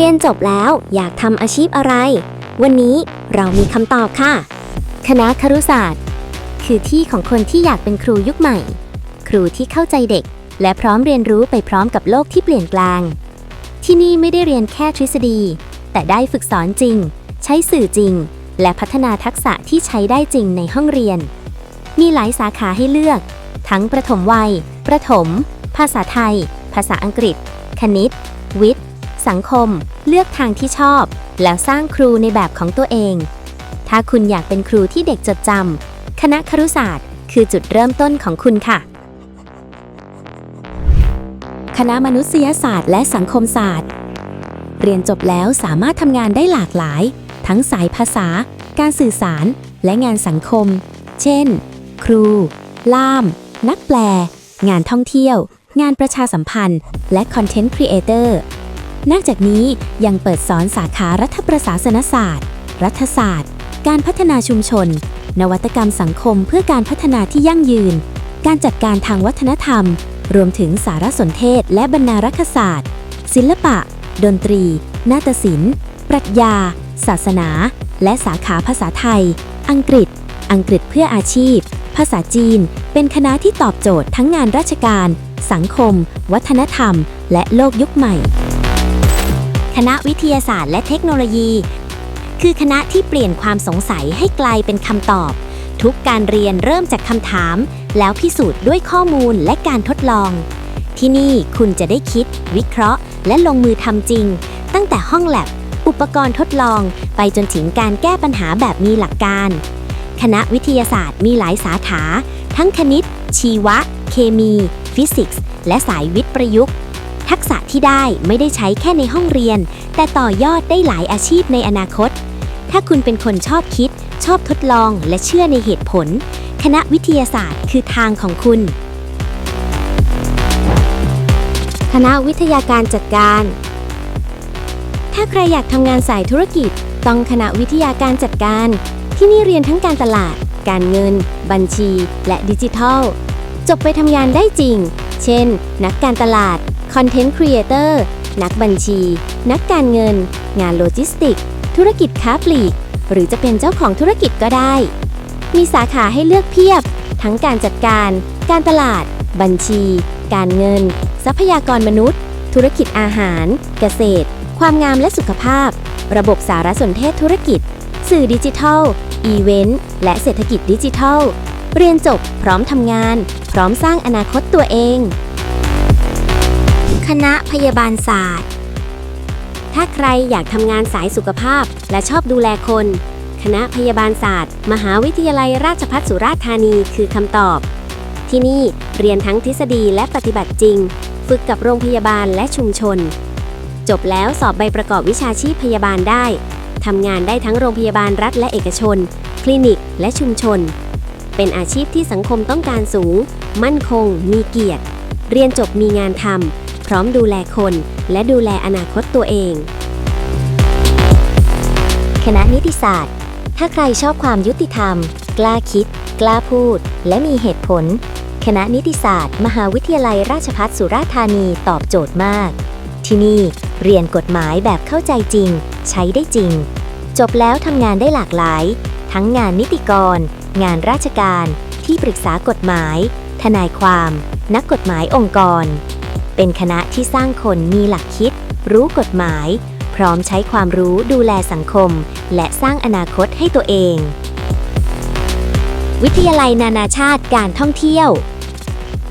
เรียนจบแล้วอยากทำอาชีพอะไร วันนี้เรามีคำตอบค่ะ คณะครุศาสตร์ คือที่ของคนที่อยากเป็นครูยุคใหม่ ครูที่เข้าใจเด็ก และพร้อมเรียนรู้ไปพร้อมกับโลกที่เปลี่ยนแปลงที่นี่ไม่ได้เรียนแค่ทฤษฎี แต่ได้ฝึกสอนจริง ใช้สื่อจริง และพัฒนาทักษะที่ใช้ได้จริงในห้องเรียน มีหลายสาขาให้เลือก ทั้งประถมวัย ประถม ภาษาไทย ภาษาอังกฤษ คณิต วิทย์ สังคม เลือกทางที่ชอบ แล้วสร้างครูในแบบของตัวเอง ถ้าคุณอยากเป็นครูที่เด็กจดจำคณะครุศาสตร์ คือจุดเริ่มต้นของคุณค่ะ คณะมนุษยศาสตร์และสังคมศาสตร์ เรียนจบแล้วสามารถทำงานได้หลากหลาย ทั้งสายภาษา การสื่อสาร และงานสังคม เช่น ครู ล่าม นักแปล งานท่องเที่ยวงานประชาสัมพันธ์ และคอนเทนต์ครีเอเตอร์ นอกจากนี้ยังเปิดสอนสาขารัฐประศาสนศาสตร์ รัฐศาสตร์ การพัฒนาชุมชน นวัตกรรมสังคมเพื่อการพัฒนาที่ยั่งยืน การจัดการทางวัฒนธรรม รวมถึงสารสนเทศและบรรณารักษศาสตร์ ศิลปะ ดนตรี นาฏศิลป์ ปรัชญา ศาสนา และสาขาภาษาไทย อังกฤษ อังกฤษเพื่ออาชีพ ภาษาจีน เป็นคณะที่ตอบโจทย์ทั้งงานราชการ สังคม วัฒนธรรม และโลกยุคใหม่ คณะวิทยาศาสตร์และเทคโนโลยี คือคณะที่เปลี่ยนความสงสัยให้กลายเป็นคำตอบ ทุกการเรียนเริ่มจากคำถาม แล้วพิสูจน์ด้วยข้อมูลและการทดลอง ที่นี่คุณจะได้คิด วิเคราะห์ และลงมือทำจริง ตั้งแต่ห้องแลบอุปกรณ์ทดลอง ไปจนถึงการแก้ปัญหาแบบมีหลักการ คณะวิทยาศาสตร์มีหลายสาขา ทั้งคณิต ชีวะ เคมี ฟิสิกส์ และสายวิทย์ประยุกต์ ทักษะที่ได้ไม่ได้ใช้แค่ในห้องเรียน แต่ต่อยอดได้หลายอาชีพในอนาคต ถ้าคุณเป็นคนชอบคิด ชอบทดลองและเชื่อในเหตุผล คณะวิทยาศาสตร์คือทางของคุณ คณะวิทยาการจัดการ ถ้าใครอยากทำงานสายธุรกิจ ต้องคณะวิทยาการจัดการ ที่นี่เรียนทั้งการตลาด การเงิน บัญชี และดิจิทัล จบไปทำงานได้จริง เช่น นักการตลาด คอนเทนต์ครีเอเตอร์นักบัญชี นักการเงิน งานโลจิสติก ธุรกิจค้าปลีก หรือจะเป็นเจ้าของธุรกิจก็ได้ มีสาขาให้เลือกเพียบ ทั้งการจัดการ การตลาด บัญชี การเงิน ทรัพยากรมนุษย์ ธุรกิจอาหาร เกษตร ความงามและสุขภาพ ระบบสารสนเทศธุรกิจ สื่อดิจิทัล อีเวนต์ และเศรษฐกิจดิจิทัล เรียนจบพร้อมทำงาน พร้อมสร้างอนาคตตัวเอง คณะพยาบาลศาสตร์ ถ้าใครอยากทำงานสายสุขภาพและชอบดูแลคน คณะพยาบาลศาสตร์ มหาวิทยาลัยราชภัฏสุราษฎร์ธานีคือคำตอบ ที่นี่เรียนทั้งทฤษฎีและปฏิบัติจริง ฝึกกับโรงพยาบาลและชุมชน จบแล้วสอบใบประกอบวิชาชีพพยาบาลได้ทำงานได้ทั้งโรงพยาบาลรัฐและเอกชน คลินิกและชุมชน เป็นอาชีพที่สังคมต้องการสูง มั่นคง มีเกียรติ เรียนจบมีงานทำ พร้อมดูแลคน และดูแลอนาคตตัวเอง คณะนิติศาสตร์ ถ้าใครชอบความยุติธรรม กล้าคิด กล้าพูด และมีเหตุผล คณะนิติศาสตร์ มหาวิทยาลัยราชภัฏสุราษฎร์ธานีตอบโจทย์มาก ที่นี่เรียนกฎหมายแบบเข้าใจจริง ใช้ได้จริง จบแล้วทำงานได้หลากหลาย ทั้งงานนิติกร งานราชการ ที่ปรึกษากฎหมาย ทนายความ นักกฎหมายองค์กร เป็นคณะที่สร้างคนมีหลักคิด รู้กฎหมาย พร้อมใช้ความรู้ดูแลสังคม และสร้างอนาคตให้ตัวเอง วิทยาลัยนานาชาติการท่องเที่ยว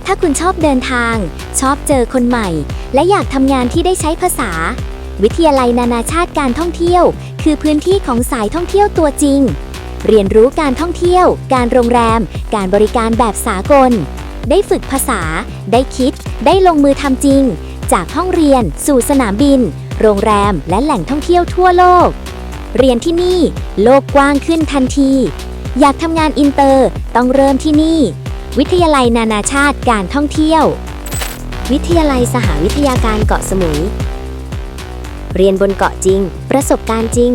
ถ้าคุณชอบเดินทาง ชอบเจอคนใหม่ และอยากทำงานที่ได้ใช้ภาษา วิทยาลัยนานาชาติการท่องเที่ยว คือพื้นที่ของสายท่องเที่ยวตัวจริง เรียนรู้การท่องเที่ยว การโรงแรม การบริการแบบสากล ได้ฝึกภาษา ได้คิด ได้ลงมือทำจริง จากห้องเรียน สู่สนามบิน โรงแรม และแหล่งท่องเที่ยวทั่วโลก เรียนที่นี่ โลกกว้างขึ้นทันที อยากทำงานอินเตอร์ ต้องเริ่มที่นี่ วิทยาลัยนานาชาติการท่องเที่ยว วิทยาลัยสหวิทยาการเกาะสมุย เรียนบนเกาะจริง ประสบการณ์จริง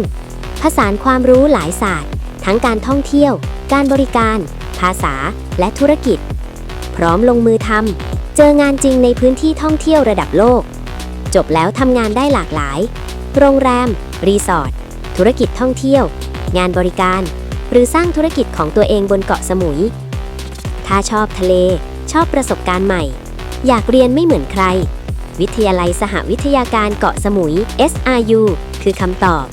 ผสานความรู้หลายศาสตร์ ทั้งการท่องเที่ยว การบริการ ภาษา และธุรกิจ พร้อมลงมือทำ เจองานจริงในพื้นที่ท่องเที่ยวระดับโลก จบแล้วทำงานได้หลากหลาย โรงแรม รีสอร์ท ธุรกิจท่องเที่ยว งานบริการ หรือสร้างธุรกิจของตัวเองบนเกาะสมุย ถ้าชอบทะเล ชอบประสบการณ์ใหม่ อยากเรียนไม่เหมือนใคร วิทยาลัยสหวิทยาการเกาะสมุย SRU คือคำตอบ